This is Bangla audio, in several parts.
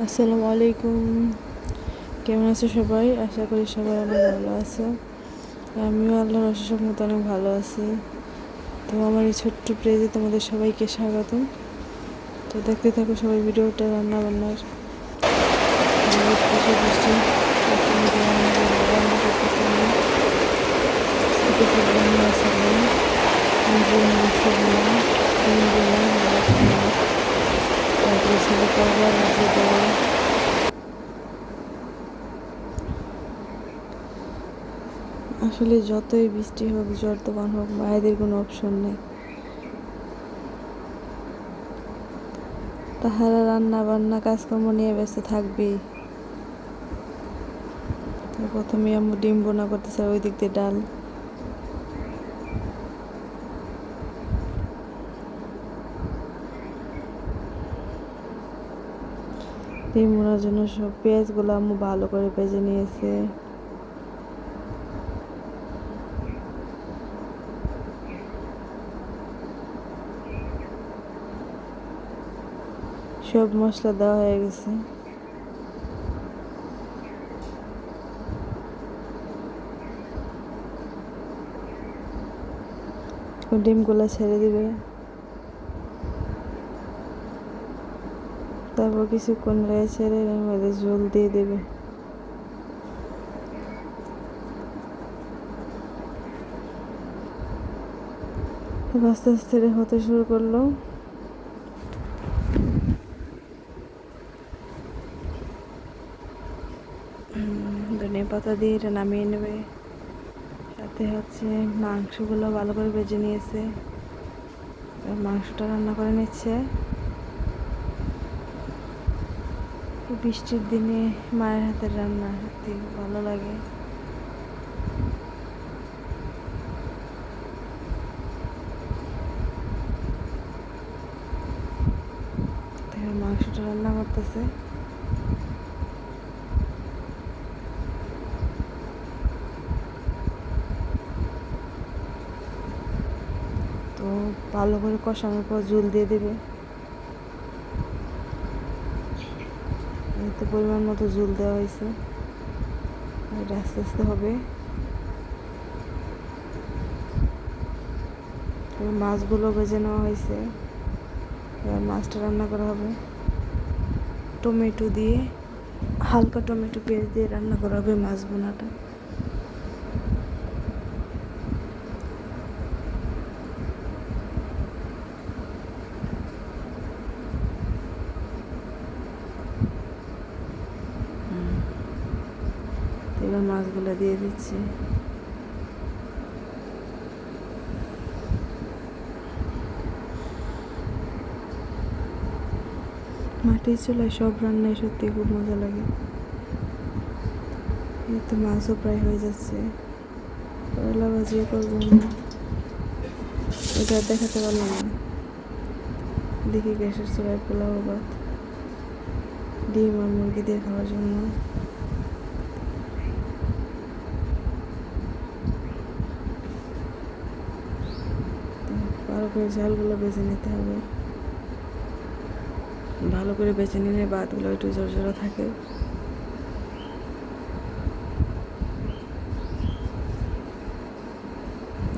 আসসালামু আলাইকুম। কেমন আছো সবাই? আশা করি সবাই অনেক ভালো আছে। আমিও আল্লাহর অশেষ মতো অনেক ভালো আছি। তো আমার এই ছোট্ট প্রেজে তোমাদের সবাইকে স্বাগত তো দেখতে থাকো সবাই ভিডিওটা রান্না বান্নার রান্না করব, আসলে যতই বৃষ্টি হোক জ্বর তুফান হোক মায়েদের কোনো অপশন নেই। তাহারা রান্না বান্না, কাজকর্ম নিয়ে ব্যস্ত থাকবেই। প্রথমে আমি ডিম বোনা করতেছে ওই দিক দিয়ে ডাল। ডিম বোনার জন্য সব পেঁয়াজগুলো আম্মু ভালো করে ভেজে নিয়েছে। সব মশলা দেওয়া হয়ে গেছে। ডিমগুলো ছেড়ে দিবে। তারপর কিছুক্ষণ রেখে ছেড়ে এর মধ্যে জল দিয়ে দেবে। আস্তে আস্তে হতে শুরু করল। ধনে পাতা দিয়ে এটা নামিয়ে নেবে। সাথে হচ্ছে মাংসগুলো ভালো করে ভেজে নিয়েছে। মাংসটা রান্না করে নিচ্ছে এই বৃষ্টির দিনে মায়ের হাতের রান্না সত্যি ভালো লাগে। মাংসটা রান্না করতেছে। তো ভালো করে কষানোর পর জল দিয়ে দেবে। পরিমাণ মতো জল দেওয়া হয়েছে। এটা আস্তে আস্তে হবে। মাছগুলো ভেজে নেওয়া হয়েছে। এবার মাছটা রান্না করা হবে। টমেটো দিয়ে, হালকা টমেটো পেঁয়াজ দিয়ে রান্না করা হবে মাছ বোনাটা। মাছগুলো দিয়ে দিচ্ছি। মাটির চুলায় সব রান্নায় সত্যি খুব মজা লাগে। তো মাছও প্রায় হয়ে যাচ্ছে। করলা ভাজিও করব এটা দেখাতে পারলাম না। দেখি গ্যাসের চুলায় পোলাও ভাত ডিম আর মুরগি দিয়ে খাওয়ার জন্য। ভালো করে ঝালগুলো বেছে নিতে হবে। ভালো করে বেছে নিলে ভাতগুলো একটু জোরজোড়া থাকে।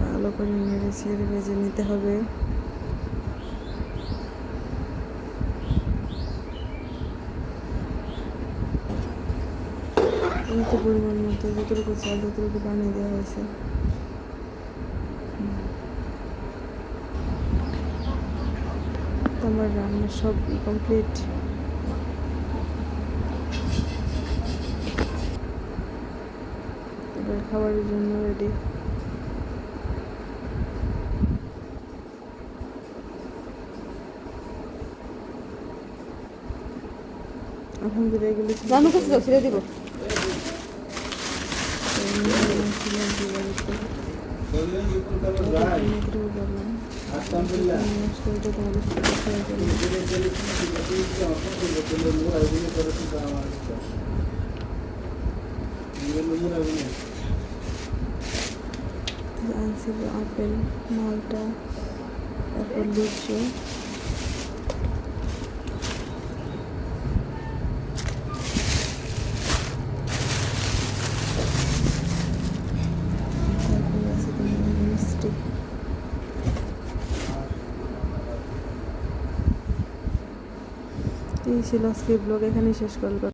ভালো করে নেড়ে ছেড়ে বেজে নিতে হবে। পরিমাণ মতো, যতটুকু চাল ততটুকু বানিয়ে দেওয়া হয়েছে। তো আমার রান্না সব কমপ্লিট এবার খাবারের জন্য রেডি আলহামদুলিল্লাহ এগুলো রান্না করছি ছেড়ে দিব। আনছিল আপেল মালটা তারপর লিচু ছিল আজকে ব্লগ এখানেই শেষ করব